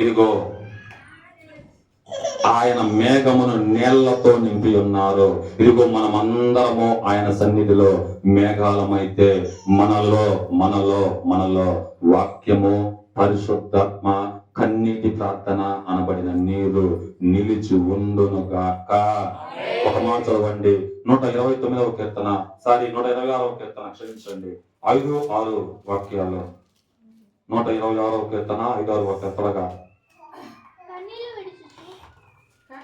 ఇదిగో ఆయన మేఘమును నీళ్ళతో నింపి ఉన్నారు. ఇదిగో మనమందరము ఆయన సన్నిధిలో మేఘాలమైతే మనలో మనలో మనలో వాక్యము పరిశుద్ధాత్మ కన్నీటి ప్రార్థన అనబడిన నీరు నిలిచి ఉండునుగాక. ఒక మాట చదవండి. నూట ఇరవై తొమ్మిదవ కీర్తన. సారీ నూట ఇరవై ఆరవ కీర్తన క్షమించండి. ఐదు ఆరు వాక్యాలు. నూట ఇరవై ఆరవ కీర్తన ఐదు ఆరు వాక్యాలు. త్వరగా కన్నీళ్ళు విడిచుచు ఆ, విత్తువారు ఉమ్. సంతోషగానముతో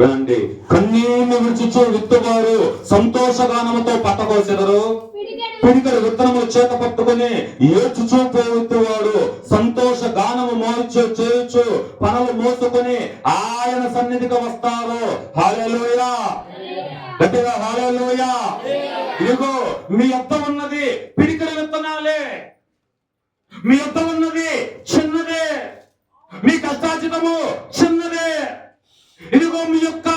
వినండి కన్నీళ్ళు విడిచుచు విత్తువారు సంతోషగానముతో పట్టకోసెదరు పిడికెడు పిడికలు విత్తనములు చేత పట్టుకుని ఏడ్చుచూ పోవెత్తువాడు సంతోష గానము మోర్చు చేయుచు పనులు మోసుకొని ఆయన సన్నిధికి వస్తారు. హాలేలుయా గట్టిగా హాలేలుయా ఇదిగో మీ యొద్ద ఉన్నది పిడికల విత్తనాలే. మీ యొద్ద ఉన్నది చిన్నదే. మీ కష్టార్జితము చిన్నదే. ఇదిగో మీ యొక్క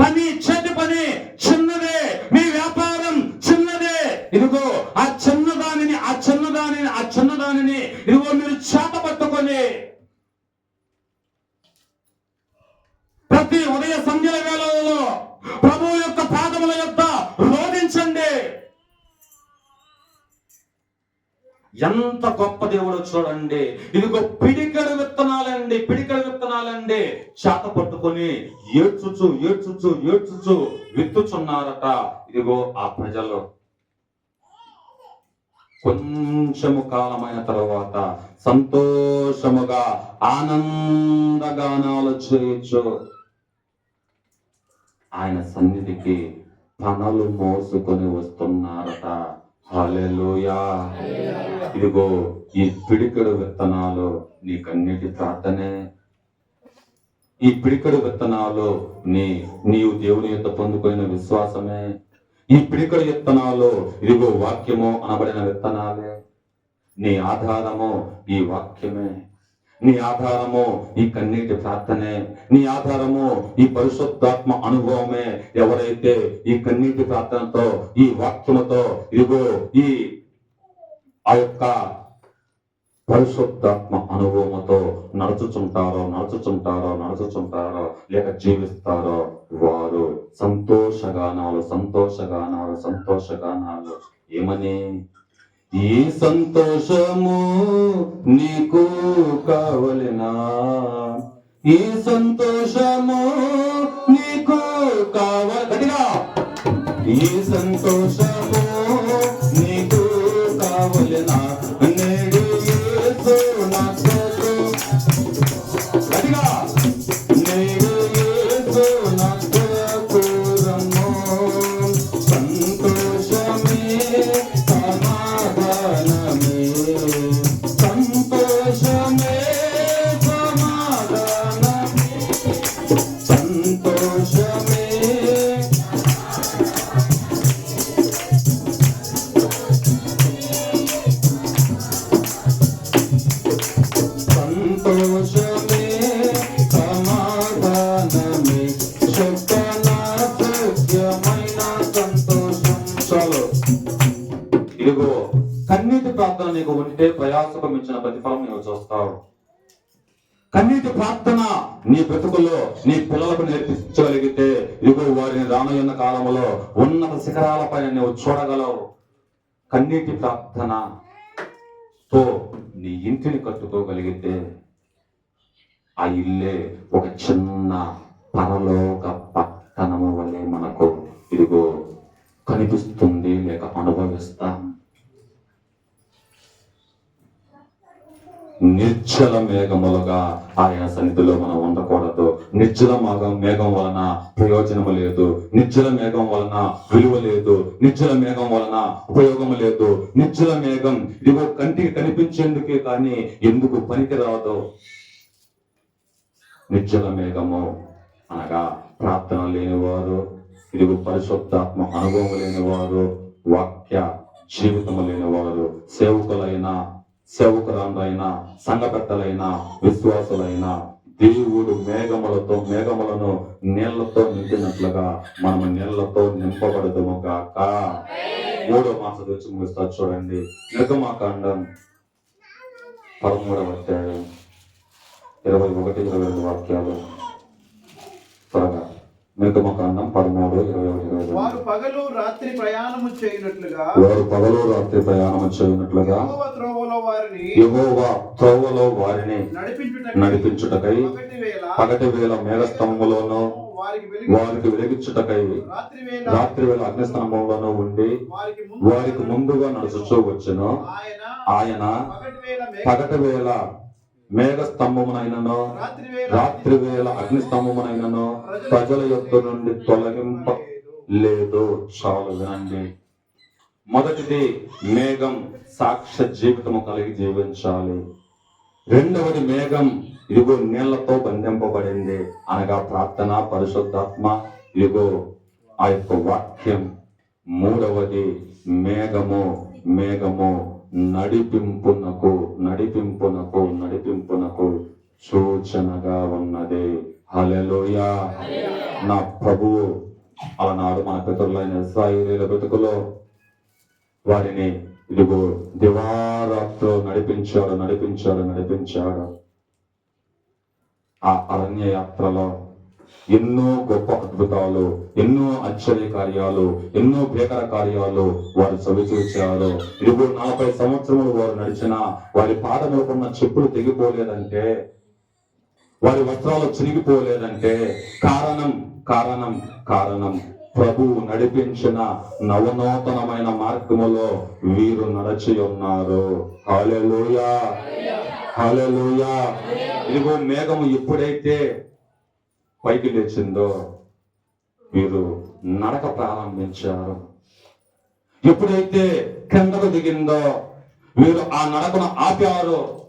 పని చెడ్డ పని చిన్నదే. మీ వ్యాపారం చిన్నదే. ఇదిగో ఆ చిన్నదానిని ఆ చిన్నదానిని ఆ చిన్నదానిని ఇదిగో మీరు చేత పట్టుకొని ప్రతి ఉదయ సంధ్యల వేళలో ప్రభు యొక్క పాదముల యొక్క రోధించండి. ఎంత గొప్ప దేవుడు చూడండి. ఇదిగో పిడికడు విత్తనాలండి పిడికడు విత్తనాలండి. చేత పట్టుకొని ఏడ్చుచు ఏడ్చుచు ఏడ్చుచు విత్తుచున్నారట. ఇదిగో ఆ ప్రజలు. కొంచెము కాలమైన తర్వాత సంతోషముగా ఆనందగానాలు చేయొచ్చు. ఆయన సన్నిధికి పనులు మోసుకొని వస్తున్నారట. ఇదిగో ఈ పిడికడు విత్తనాలు నీకన్నిటి ప్రార్థనే ఈ పిడికడు విత్తనాలు నీ నీవు దేవుని యొక్క పొందుకున్న విశ్వాసమే. ఈ పిడికడు విత్తనాలు ఇదిగో వాక్యము అనబడిన విత్తనాలే. నీ ఆధారము ఈ వాక్యమే. నీ ఆధారము ఈ కన్నీటి ప్రార్థనే నీ ఆధారము ఈ పరిశుద్ధాత్మ అనుభవమే. ఎవరైతే ఈ కన్నీటి ప్రార్థనతో ఈ వాక్యముతో ఇదిగో ఈ ఆ యొక్క పరిశుద్ధాత్మ అనుభవముతో నడుచుచుంటారో నడుచుచుంటారో నడుచుచుంటారో లేక జీవిస్తారో వారు సంతోషగానాలు సంతోషగానాలు సంతోషగానాలు. ఏమని? ఈ సంతోషము నీకు కావలెనా? ఈ సంతోషము నీకు కావాలి ఈ సంతోషము నీకు ఉంటే ప్రయాసకం ఇచ్చిన ప్రతిఫలం నీవు చూస్తావు. కన్నీటి ప్రార్థన నీ బ్రతుకులో నీ పిల్లలకు నేర్పించగలిగితే ఇదిగో వారిని రానున్న కాలంలో ఉన్నత శిఖరాలపైన నువ్వు చూడగలవు. కన్నీటి ప్రార్థనతో నీ ఇంటిని కట్టుకోగలిగితే ఆ ఇల్లే ఒక చిన్న పరలోక పట్టణము వలె మనకు ఇదిగో కనిపిస్తుంది లేక అనుభవిస్తాం. నిర్జల మేఘములుగా ఆయన సన్నిధిలో మనం ఉండకూడదు. నిర్జల మేఘం మేఘం వలన ప్రయోజనము లేదు. నిర్జల మేఘం వలన విలువ లేదు. నిర్జల మేఘం వలన ఉపయోగము లేదు. నిర్జల మేఘం ఇదిగో కంటికి కనిపించేందుకే కానీ ఎందుకు పనికి రాదు నిర్జల మేఘము అనగా ప్రార్థన లేనివారు ఇదిగో పరిశుద్ధాత్మ అనుభవం లేనివారు వాక్య జీవితము లేనివారు సేవకులైన సేవకురాండ్రైన సంఘ పెద్దలైన విశ్వాసులైన దేవుడు మేఘములతో మేఘములను నీళ్ళతో నింపినట్లుగా మనము నీళ్ళతో నింపబడదుము కాక మూడో మాస వచ్చి ముగిస్తా చూడండి. నిర్గమాకాండం పదమూడవ అధ్యాయం ఇరవై ఒకటి ఇరవై రెండు వాక్యాలు. మీకు కాండం పదమూడు వారు పగలు రాత్రి ప్రయాణము చేయనట్లుగా వారు పగలు రాత్రి ప్రయాణం చేయనట్లుగా యెహోవా త్రోవలో వారిని యెహోవా త్రోవలో వారిని నడిపించుటకు పగటి వేళ వేల మేఘస్తంభములోను వారికి వెలుగు వారికి వెలిగించుటకై రాత్రి వేళ అగ్నిస్తంభంలోనూ ఉండి వారికి ముందు వారికి ముందుగా నడుచుచూ వచ్చును. ఆయన ఆయన పగటి వేళ మేఘ స్తంభమునైనను రాత్రి వేళ రాత్రి వేళ అగ్ని స్తంభమునైనను ప్రజల యొద్ద నుండి తొలగింప లేదు. చాలు వినండి. మొదటిది మేఘం సాక్ష్య జీవితము కలిగి జీవించాలి. రెండవది మేఘం ఇదిగో నీళ్ళతో బంధింపబడింది. అనగా ప్రార్థన పరిశుద్ధాత్మ ఇదిగో ఆ యొక్క వాక్యం. మూడవది మేఘము మేఘము. నడిపింపునకు నడిపింపునకు నడిపింపునకు సూచనగా ఉన్నది. హల్లెలూయ. నా ప్రభువు అలనాడు మన పితరులైన ఇస్రాయేలీల బ్రతుకులో వారిని ఇదిగో దివారాత్రులు నడిపించాడు నడిపించాడు నడిపించాడు. ఆ అరణ్య యాత్రలో ఎన్నో గొప్ప అద్భుతాలు ఎన్నో ఆశ్చర్య కార్యాలు ఎన్నో భీకర కార్యాలు వారు చవిచూచారు ఇదిగో నలభై సంవత్సరములు వారు నడిచిన వారి పాదములకున్న చెప్పులు తెగిపోలేదంటే వారి వస్త్రాలు చిరిగిపోలేదంటే కారణం కారణం కారణం. ప్రభువు నడిపించిన నవనూతనమైన మార్గములో వీరు నడచి ఉన్నారు. హల్లెలూయా! హల్లెలూయా! ఇదిగో మేఘము ఎప్పుడైతే పైకి లేచిందో వీరు నడక ప్రారంభించారు. ఎప్పుడైతే కిందకు దిగిందో వీరు ఆ నడకను ఆపారు.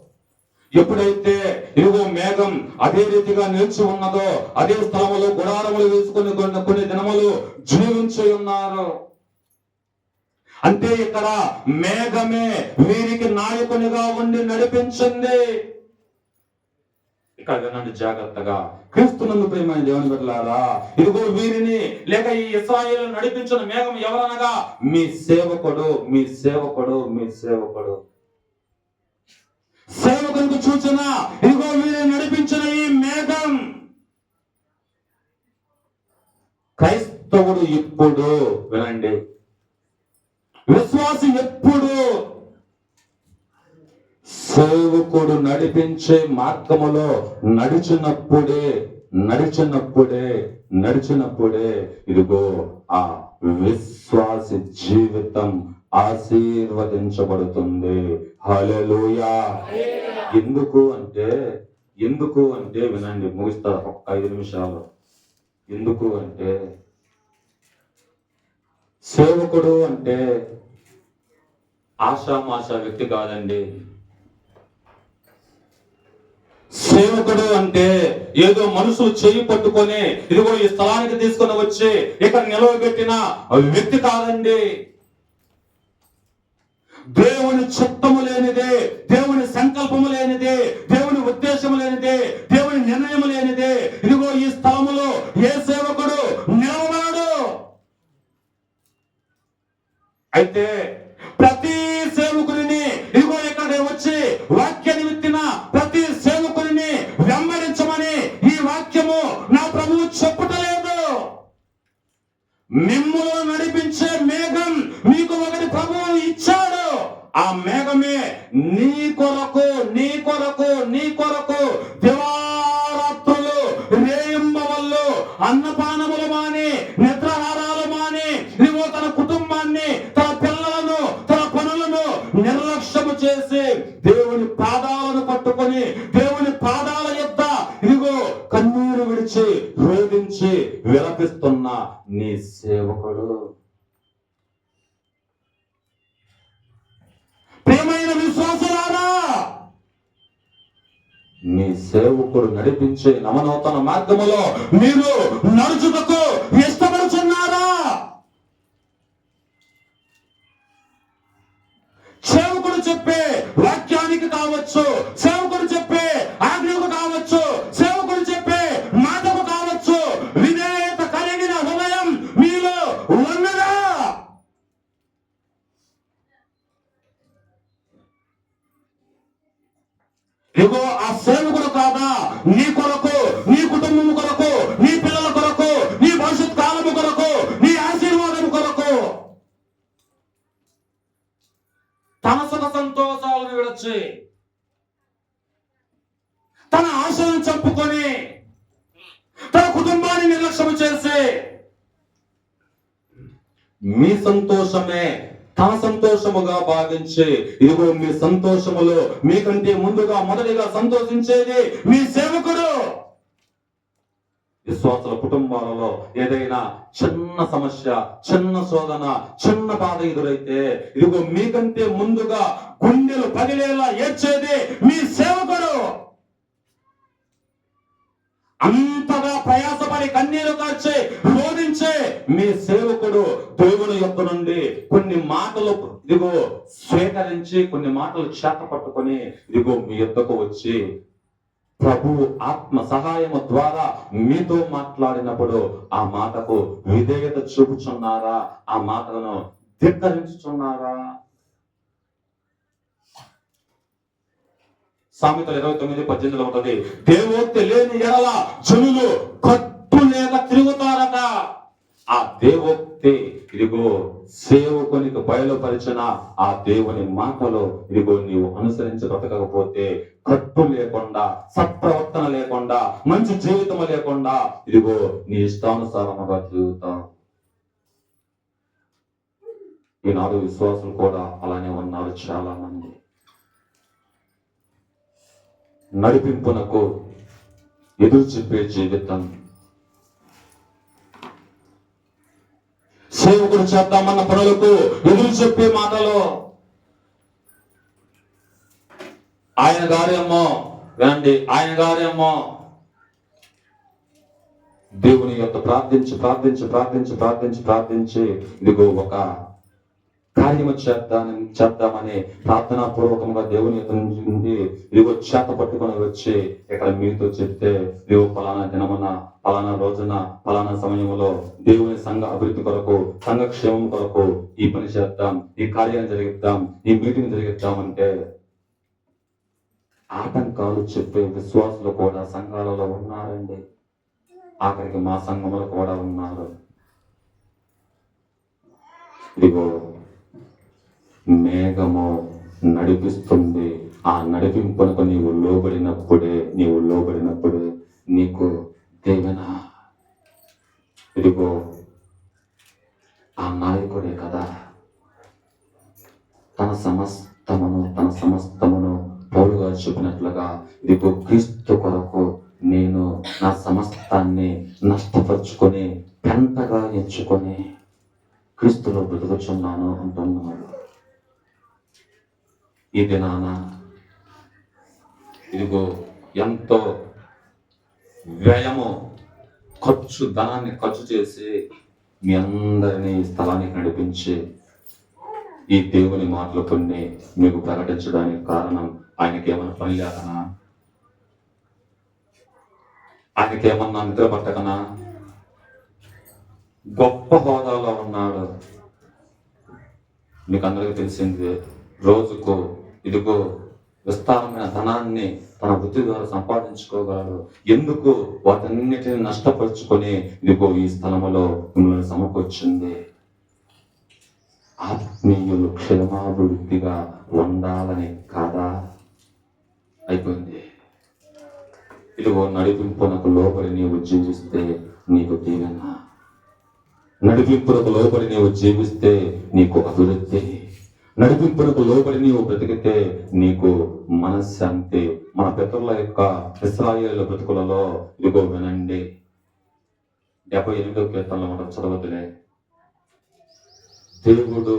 ఎప్పుడైతే ఇదిగో మేఘం అదే రీతిగా నిలిచి ఉన్నదో అదే స్థలంలో గుడారములు వేసుకుని కొన్ని కొన్ని దినములు జీవించి ఉన్నారు. అంటే ఇక్కడ మేఘమే వీరికి నాయకునిగా ఉండి నడిపించింది. ఇక్కడ వినండి జాగ్రత్తగా. క్రీస్తునందు ప్రేమైన దేవుని బిడ్డలారా ఇదిగో వీరిని లేక ఈ ఇస్రాయేలు నడిపించిన మేఘం ఎవరనగా మీ సేవకుడు మీ సేవకుడు మీ సేవకుడు. సేవకునికి సూచన ఇదిగో వీరిని నడిపించిన ఈ మేఘం. క్రైస్తవుడు ఇప్పుడు వినండి విశ్వాసి ఎప్పుడు సేవకుడు నడిపించే మార్గములో నడిచినప్పుడే నడిచినప్పుడే నడిచినప్పుడే. ఇదిగో ఆ విశ్వాసి జీవితం ఆశీర్వదించబడుతుంది. హల్లెలూయా. ఎందుకు అంటే ఎందుకు అంటే వినండి ముగిస్తా ఒక్క ఐదు నిమిషాలు. ఎందుకు అంటే సేవకుడు అంటే ఆషామాష వ్యక్తి కాదండి. సేవకుడు అంటే ఏదో మనసు చేయి పట్టుకొని ఇదిగో ఈ స్థలానికి తీసుకుని వచ్చి ఇక్కడ నిలవబెట్టిన వ్యక్తి కాదండి. దేవుని చిత్తము లేనిదే దేవుని సంకల్పము లేనిదే దేవుని ఉద్దేశము లేనిదే దేవుని నిర్ణయము లేనిదే ఇదిగో ఈ స్థలములో ఏ సేవకుడు నిలవబడడు అయితే ప్రతి సేవకుడిని ఇదిగో ఇక్కడ వచ్చి వాక్య నిమిత్తిన ప్రతి సేవకుడిని వెంబడించమని ఈ వాక్యము నా ప్రభువు చెప్పుటలేదు మిమ్ములను నడిపించే మేఘం మీకు ఒకటి ప్రభువు ఇచ్చాడు ఆ మేఘమే నీ కొరకు నీ కొరకు నీ కొరకు దివారాత్రులు రేయింబవళ్ళు అన్నపానములు మాని నిద్రహారాలు మాని నువ్వు తన కుటుంబాన్ని తన పిల్లలను తన పనులను నిర్లక్ష్యము చేసి దేవుని పాదాలను పట్టుకొని దేవుని పాదాల యొక్క ఇదిగో కన్నీరు విడిచి రోధించి విలపిస్తున్న నీ మీ సేవకుడు నడిపించే నవనూతన మార్గములో మీరు నడుచుటకు ఇష్టపడుచున్నారా? సేవకుడు చెప్పే వాక్యానికి కావచ్చు సేవకుడు చెప్పే ఆజ్ఞకు కావచ్చు సేవకుడు చెప్పే మాటకు కావచ్చు విధేయత కలిగిన హృదయం మీలో ఉన్నదా? ఇగో సంతోషాలను విడచి తన ఆశలను చంపుకొని తన కుటుంబాన్ని నిర్లక్ష్యం చేసి మీ సంతోషమే తన సంతోషముగా భావించి ఇదిగో మీ సంతోషములో మీకంటే ముందుగా మొదటిగా సంతోషించేది మీ సేవకుడు. విశ్వాసుల కుటుంబాలలో ఏదైనా చిన్న సమస్య చిన్న శోధన చిన్న బాధ ఎదురైతే ఇదిగో మీకంటే ముందుగా గుండెలు పగిలేలా ఏడ్చేది మీ సేవకుడు. అంతగా ప్రయాసపడి కన్నీరు కార్చే రోధించే మీ సేవకుడు దేవుని యొక్క నుండి కొన్ని మాటలు ఇదిగో స్వీకరించి కొన్ని మాటలు చేత పట్టుకొని ఇదిగో మీ యొక్కకు వచ్చి ప్రభు ఆత్మ సహాయము ద్వారా మీతో మాట్లాడినప్పుడు ఆ మాటకు విధేయత చూపుచున్నారా? ఆ మాటలను ధిక్కరించుచున్నారా? సామెతలు ఇరవై తొమ్మిది పద్దెనిమిదిలో ఉంటది. దేవో లేని ఎడల జనులు కట్టు లేక తిరుగుతారట. ఆ దేవోక్తి ఇదిగో సేవకునికి బయలుపరిచిన ఆ దేవుని మాటలు ఇదిగో నీవు అనుసరించి బ్రతకకపోతే కట్టు లేకుండా సత్ప్రవర్తన లేకుండా మంచి జీవితం లేకుండా ఇదిగో నీ ఇష్టానుసారముగా జీవితం. ఈనాడు విశ్వాసం కూడా అలానే ఉన్నారు చాలా మంది నడిపింపునకు ఎదురు చెప్పే జీవితం సేవకుడు చేద్దామన్న పనులకు ఎదురు చెప్పే మాటలో ఆయన గారేమో వినండి ఆయన గారేమో దేవుని యొక్క ప్రార్థించి ప్రార్థించి ప్రార్థించి ప్రార్థించి ప్రార్థించి ఇదిగో ఒక కార్యము చేద్దామని చేద్దామని ప్రార్థనా పూర్వకంగా దేవుని నుండి ఇదిగో చేత పట్టుకొని వచ్చి ఇక్కడ మీతో చెప్తే దేవు ఫలానా దినమున ఫలానా రోజున ఫలానా సమయంలో దేవుని సంఘ అభివృద్ధి కొరకు సంఘక్షేమం కొరకు ఈ పని చేద్దాం ఈ కార్యాన్ని జరిగిద్దాం ఈ మీటింగ్ జరిగిద్దాం అంటే ఆటంకాలు చెప్పే విశ్వాసులు కూడా సంఘాలలో ఉన్నారండి. ఆఖరికి మా సంఘములు కూడా ఉన్నారు. ఇదిగో మేఘము నడిపిస్తుంది. ఆ నడిపింపునకు నీవు లోబడినప్పుడే నీవు లోబడినప్పుడే నీకు దేవనా? ఇదిగో ఆ నాయకుడే కదా. తన సమస్తమును తన సమస్తమును పౌరుగా చూపినట్లుగా ఇదిగో క్రీస్తు కొరకు నేను నా సమస్తాన్ని నష్టపరుచుకొని పెంటగా ఎంచుకొని క్రీస్తులో బ్రతుకుచున్నాను అంటున్నాడు. ఈ దినాన ఇదిగో ఎంతో వ్యయము ఖర్చు ధనాన్ని ఖర్చు చేసి మీ అందరినీ ఈ స్థలానికి నడిపించి ఈ దేవుని మాటలు కొన్ని మీకు ప్రకటించడానికి కారణం. ఆయనకి ఏమైనా పని లేకనా ఆయనకి ఏమన్నా నిద్ర పట్టకనా? గొప్ప హోదాలో ఉన్నాడు. మీకు అందరికీ తెలిసింది రోజుకు ఇదిగో విస్తారమైన ధనాన్ని తన వృత్తి ద్వారా సంపాదించుకోగలడు. ఎందుకు? వాటన్నిటిని నష్టపరుచుకొని ఇదిగో ఈ స్థలములో మిమ్మల్ని సమకూర్చింది. ఆత్మీయులు క్షేమాభివృద్ధిగా ఉండాలని కాదా? అయిపోయింది. ఇదిగో నడిపింపునకు లోపలి నీవు జీవిస్తే నీకు దీవెన. నడిపింపునకు లోపలి నీవు జీవిస్తే నీకు అభివృద్ధి. నడిపింపులకు లోబడి నీవు బ్రతికితే నీకు మనశ్శాంతి. మన పితరుల యొక్క ఇస్రాయేల్ బ్రతుకులలో ఇదిగో వినండి. డెబ్బై ఎనిమిదో కీర్తనలో మనం చదవదులే. దేవుడు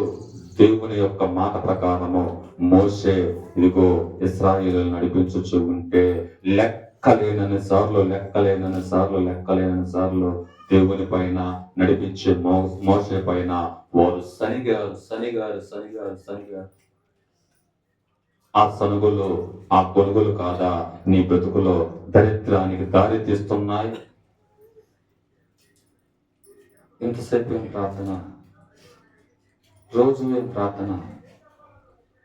దేవుని యొక్క మాట ప్రకారము మోసే ఇదిగో ఇస్రాయేల్ నడిపించుచు ఉంటే లెక్కలేనని సార్లు లెక్కలేనని సార్లు లెక్కలేనని సార్లు దేవుని పైన నడిపించే మో మోసే పైన వారు శనిగారు సనిగారు శనిగారు శనిగారు ఆ సనుగులు ఆ కొనుగోలు కాదా? నీ బ్రతుకులో దరిద్రానికి దారి తీస్తున్నాయి. ఎంతసేపు ఏం ప్రార్థన? రోజు ఏం ప్రార్థన?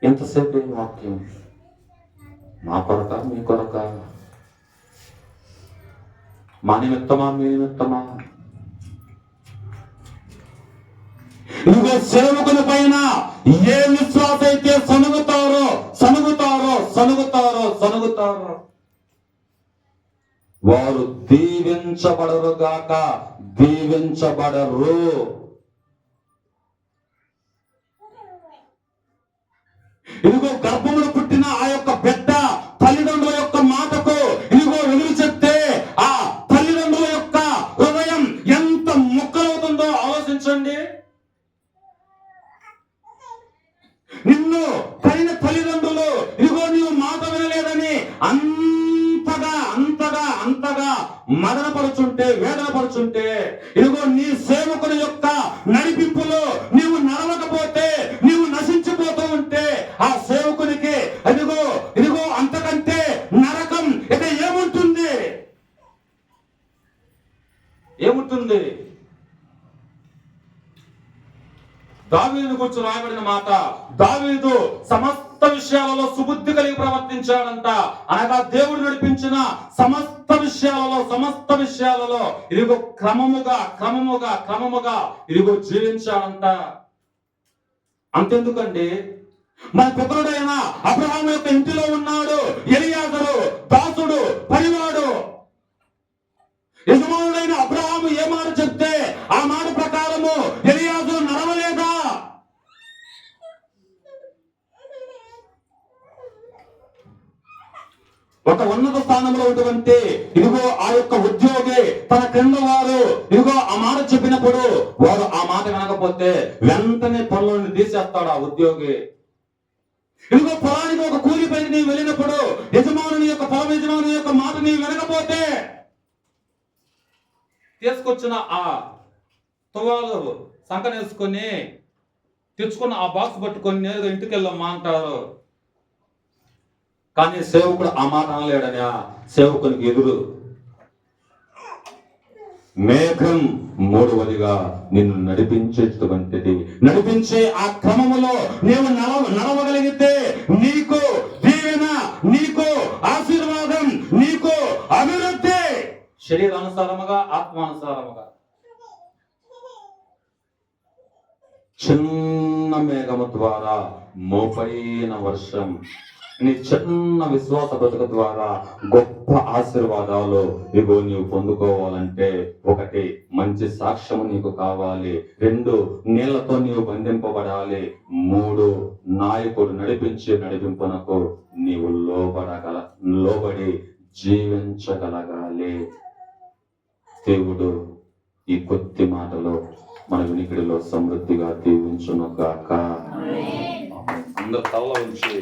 ఎంతసేపు ఏం వాక్యం? మా కొరక మీ కొరక? మా నిమిత్తమా మీ నిమిత్తమా? ఇదిగో సేవకుల పైన ఏ విశ్వాస అయితే సనుగుతారో సనుగుతారో సనుగుతారో సనుగుతారో వారు దీవించబడరు గాక దీవించబడరు. ఇదిగో గర్భములు పుట్టిన ఆ యొక్క బిడ్డ తల్లిదండ్రుల యొక్క మాటకు ఇదిగో ఎదురు చెప్తే ఆ తల్లిదండ్రుల యొక్క హృదయం ఎంత ముక్కలవుతుందో ఆలోచించండి నిన్ను కనిన తల్లిదండ్రులు ఇదిగో నీవు మాట వినలేదని అంతగా అంతగా అంతగా మదనపరుచుంటే వేదనపరుచుంటే ఇదిగో నీ సేవకుని యొక్క నడిపింపులో నీవు నడవకపోతే నీవు నశించిపోతూ ఉంటే ఆ సేవకునికి ఇదిగో ఇదిగో అంతకంటే నరకం ఇక ఏముంటుంది ఏముంటుంది దావీదు గురించి రాయబడిన మాట. దావీదు సమస్త విషయాలలో సుబుద్ధి కలిగి ప్రవర్తించాడంట. అనగా దేవుడు నడిపించిన సమస్త విషయాలలో సమస్త విషయాలలో ఇదిగో క్రమముగా క్రమముగా క్రమముగా ఇదిగో జీవించాడంట. అంతెందుకండి? మన పితరుడైన అబ్రహాం యొక్క ఇంటిలో ఉన్నాడు. ఎలియాజరు దాసుడు పనివాడు యజమానుడైన అబ్రహాము ఏ మాట చెప్తే ఆ మాట ప్రకారము ఎలియాజు నడవలేదా ఒక ఉన్నత స్థానంలో ఉన్నటువంటి ఇదిగో ఆ యొక్క ఉద్యోగి తన క్రింద వారు ఇదిగో ఆ మాట చెప్పినప్పుడు వారు ఆ మాట వినకపోతే వెంటనే పనులను తీసేస్తాడు ఆ ఉద్యోగి. ఇదిగో పొలానికి ఒక కూలి పైకి నీవు వెళ్ళినప్పుడు యజమానుని యొక్క పొలం యజమాని యొక్క మాట నీవు వినకపోతే తీసుకొచ్చిన ఆ తువాలు సంకనేసుకొని తెచ్చుకున్న ఆ బాక్స్ పట్టుకొని నేరుగా ఇంటికి వెళ్ళమ్మా అంటారు. కానీ సేవకుడు ఆ మాట అనలేడని సేవకునికి ఎదురు మేఘం మూడవదిగా నిన్ను నడిపించేటువంటిది. నడిపించే ఆ క్రమములో నీవు నడవ నడవగలిగితే నీకు దీవెన నీకు ఆశీర్వాదం నీకు అభివృద్ధి. శరీరానుసారముగా ఆత్మానుసారముగా. చిన్న మేఘము ద్వారా మోపైన వర్షం నీ చిన్న విశ్వాస బ్రతుకు ద్వారా గొప్ప ఆశీర్వాదాలు ఇగో నీవు పొందుకోవాలంటే ఒకటి మంచి సాక్ష్యము నీకు కావాలి. రెండు నీళ్ళతో నీవు బంధింపబడాలి. మూడు నాయకుడు నడిపించే నడిపింపునకు నీవు లోబడగల లోబడి జీవించగలగాలి. దేవుడు ఈ కొద్ది మాటలో మన వినికిడిలో సమృద్ధిగా దీవించును గాక అందరు తల్ల ఉంచి